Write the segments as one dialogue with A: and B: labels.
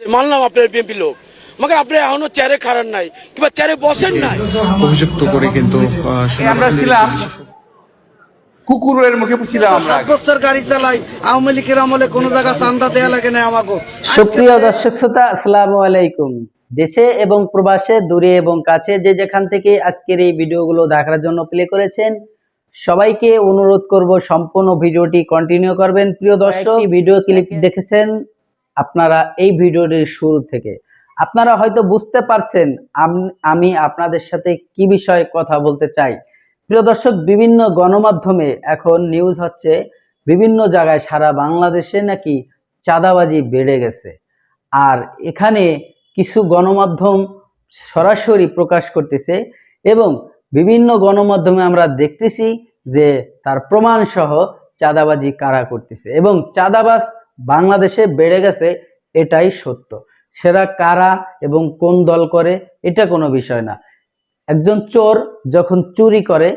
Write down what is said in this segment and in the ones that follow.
A: মানলাম আপনার বিএনপি লোক। মगर আপনি এখনও চেয়ারে খারান নাই কিংবা চেয়ারে বসেন নাই।
B: অভিযুক্ত করে কিন্তু
C: আমরা ছিলাম কুকুরের মুখে ছিলাম আমরা।
D: বছর গাড়ি চালাই আওয়ামী লীগের আমলে কোনো জায়গা চান্দা দেয়া লাগে না আমাকে
E: সুপ্রিয় দর্শক শ্রোতা আসসালামু আলাইকুম। দেশে এবং প্রবাসে দূরে এবং কাছে যে যেখান থেকে আজকের এই ভিডিওগুলো দেখার জন্য প্লে করেছেন সবাইকে অনুরোধ করব সম্পূর্ণ ভিডিওটি কন্টিনিউ করবেন। প্রিয় দর্শক ভিডিও ক্লিপ দেখেছেন আপনারা এই ভিডিওটির শুরু থেকে, আপনারা হয়তো বুঝতে পারছেন আমি আপনাদের সাথে কি বিষয়ে কথা বলতে চাই। প্রিয় দর্শক, বিভিন্ন গণমাধ্যমে এখন নিউজ হচ্ছে, বিভিন্ন জায়গায় সারা বাংলাদেশে নাকি চাঁদাবাজি বেড়ে গেছে। আর এখানে কিছু গণমাধ্যম সরাসরি প্রকাশ করতেছে এবং বিভিন্ন গণমাধ্যমে আমরা দেখতেছি যে তার প্রমাণ সহ চাঁদাবাজি কারা করতেছে এবং চাঁদাবাজ বাংলাদেশে বেড়ে গেছে, এটাই সত্য। সেরা কারা এবং কোন দল করে, এটা কোনো বিষয় না। একজন চোর যখন চুরি করে,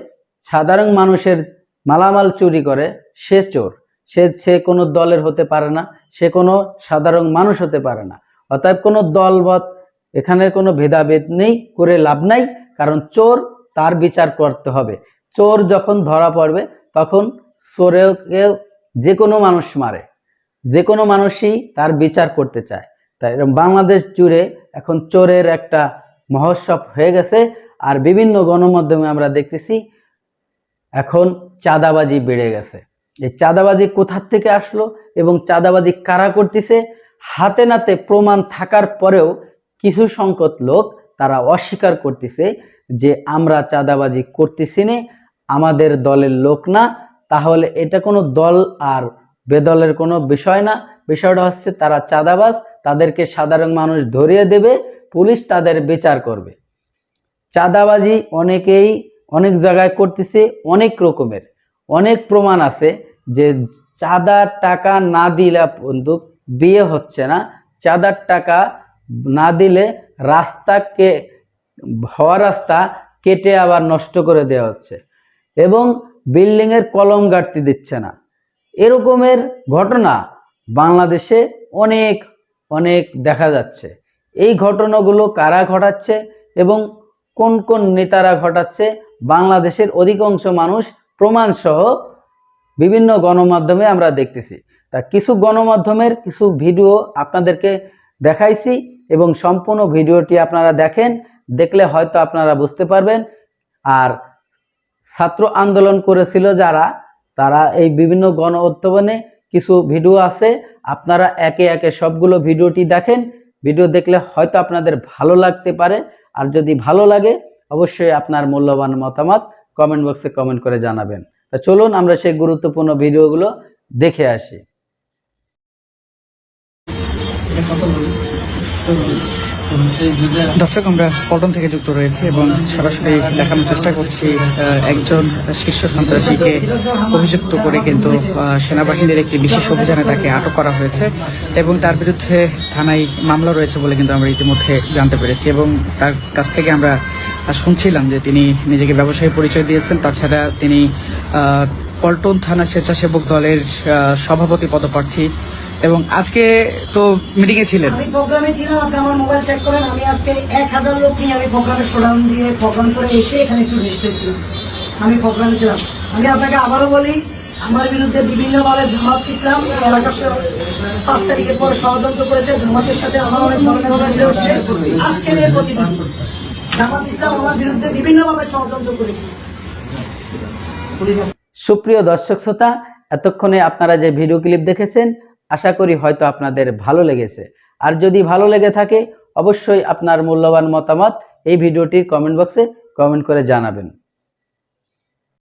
E: সাধারণ মানুষের মালামাল চুরি করে, সে চোর। সে সে কোনো দলের হতে পারে না, সে কোনো সাধারণ মানুষ হতে পারে না। অতএব কোনো দলবৎ এখানে কোনো ভেদাভেদ নেই, করে লাভ নাই, কারণ চোর তার বিচার করতে হবে। চোর যখন ধরা পড়বে, তখন চোরেকে যে কোনো মানুষ মারে। যে কোনো মানুষই তার বিচার করতে চায়। তাই বাংলাদেশ জুড়ে এখন চোরের একটা মহোৎসব হয়ে গেছে আর বিভিন্ন গণমাধ্যমে আমরা দেখতেছি এখন চাঁদাবাজি বেড়ে গেছে। এই চাঁদাবাজি কোথার থেকে আসলো এবং চাঁদাবাজি কারা করতেছে? হাতে নাতে প্রমাণ থাকার পরেও কিছু সংকট লোক তারা অস্বীকার করতেছে যে আমরা চাঁদাবাজি করতেছি না, আমাদের দলের লোক না, তাহলে এটা কোনো দল আর বেদলের কোনো বিষয় না। বিষয়টা হচ্ছে তারা চাঁদাবাজ, তাদেরকে সাধারণ মানুষ ধরিয়ে দেবে, পুলিশ তাদের বিচার করবে। চাঁদাবাজি অনেকেই অনেক জায়গায় করতেছে, অনেক রকমের। অনেক প্রমাণ আছে যে চাঁদার টাকা না দিলে বন্ধু বিয়ে হচ্ছে না। চাঁদার টাকা না দিলে রাস্তাকে, হওয়া রাস্তা কেটে আবার নষ্ট করে দেওয়া হচ্ছে। এবং বিল্ডিংয়ের কলম গাড়তে দিচ্ছে না। এরকমের ঘটনা বাংলাদেশে অনেক অনেক দেখা যাচ্ছে। এই ঘটনাগুলো কারা ঘটাচ্ছে এবং কোন কোন নেতারা ঘটাচ্ছে বাংলাদেশের অধিকাংশ মানুষ প্রমাণ সহ বিভিন্ন গণমাধ্যমে আমরা দেখতেছি। তা কিছু গণমাধ্যমের কিছু ভিডিও আপনাদেরকে দেখাইছি এবং সম্পূর্ণ ভিডিওটি আপনারা দেখেন, দেখলে হয়তো আপনারা বুঝতে পারবেন। আর ছাত্র আন্দোলন করেছিল যারা তারা এই বিভিন্ন গণ উত্থাপনে কিছু ভিডিও আছে। আপনারা একে একে সবগুলো ভিডিওটি দেখেন। ভিডিও দেখলে হয়তো আপনাদের ভালো লাগতে পারে। আর যদি ভালো লাগে, অবশ্যই আপনার মূল্যবান মতামত কমেন্ট বক্সে কমেন্ট করে জানাবেন। তা চলুন, আমরা সেই গুরুত্বপূর্ণ ভিডিওগুলো দেখে আসি।
B: দর্শক, আমরা পল্টন থেকে যুক্ত রয়েছি এবং সরাসরি দেখানোর চেষ্টা করছি একজন শীর্ষ সন্ত্রাসীকে অভিযুক্ত করে কিন্তু সেনাবাহিনীর একটি বিশেষ অভিযানে তাকে আটক করা হয়েছে এবং তার বিরুদ্ধে থানায় মামলা রয়েছে বলে কিন্তু আমরা ইতিমধ্যে জানতে পেরেছি এবং তার কাছ থেকে আমরা শুনছিলাম যে তিনি নিজেকে ব্যবসায়ী পরিচয় দিয়েছেন। তাছাড়া তিনি পল্টন থানা স্বেচ্ছাসেবক দলের সভাপতি পদপ্রার্থী এবং আজকে তো মিটিং এ ছিলেন।
F: আমি প্রোগ্রামে ছিলাম আপনি আমার মোবাইল চেক করেন আমি আজকে এক হাজার লোক নিয়ে আমি প্রোগ্রামে শোডাউন দিয়ে প্রোগ্রাম করে এসে এখানে একটু রেস্টে ছিলাম। আমি প্রোগ্রামে ছিলাম। আমি আপনাকে আবারও বলি আমার বিরুদ্ধে বিভিন্নভাবে জামাত ইসলাম এই পাঁচ তারিখের পর ষড়যন্ত্র করেছে জামাতের সাথে আমার অনেক ধরনের যোগাযোগ রয়েছে আজকের এই প্রতিদিন। জামাত ইসলাম আমার বিরুদ্ধে বিভিন্নভাবে ষড়যন্ত্র করেছে।
E: সুপ্রিয় দর্শক শ্রোতা এতক্ষণে আপনারা যে ভিডিও ক্লিপ দেখেছেন আশা করি হয়তো আপনাদের ভালো লেগেছে। আর যদি ভালো লেগে থাকে, অবশ্যই আপনার মূল্যবান মতামত এই ভিডিওটির কমেন্ট বক্সে কমেন্ট করে জানাবেন।